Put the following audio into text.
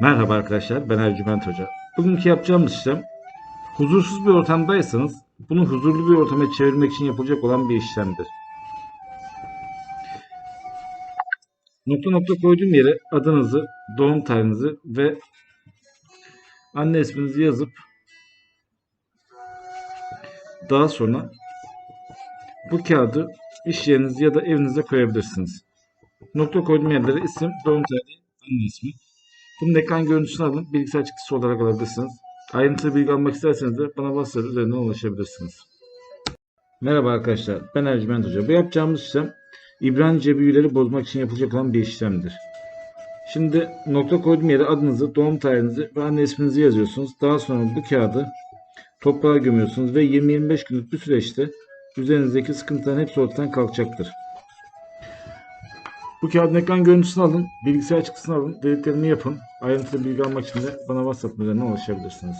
Merhaba arkadaşlar, ben Ercüment Hoca. Bugünkü yapacağımız işlem, huzursuz bir ortamdaysanız bunu huzurlu bir ortama çevirmek için yapılacak olan bir işlemdir. Nokta nokta koyduğum yere adınızı, doğum tarihinizi ve anne isminizi yazıp daha sonra bu kağıdı iş yeriniz ya da evinize koyabilirsiniz. Nokta koyduğum yerlere isim, doğum tarihi, anne ismi. Bunun ekran görüntüsünü alın. Bilgisayar çıktısı olarak alabilirsiniz. Ayrıntılı bilgi almak isterseniz de bana WhatsApp üzerinden ulaşabilirsiniz. Merhaba arkadaşlar. Ben Ercüment Hoca. Bu yapacağımız işlem İbranice büyüleri bozmak için yapılacak olan bir işlemdir. Şimdi nokta koyduğum yere adınızı, doğum tarihinizi ve anne isminizi yazıyorsunuz. Daha sonra bu kağıdı toprağa gömüyorsunuz ve 20-25 günlük bir süreçte üzerinizdeki sıkıntıların hepsi ortadan kalkacaktır. Bu kağıdın ekran görüntüsünü alın, bilgisayar çıktısını alın, dediklerimi yapın. Ayrıntılı bilgi almak için de bana WhatsApp üzerinden ulaşabilirsiniz.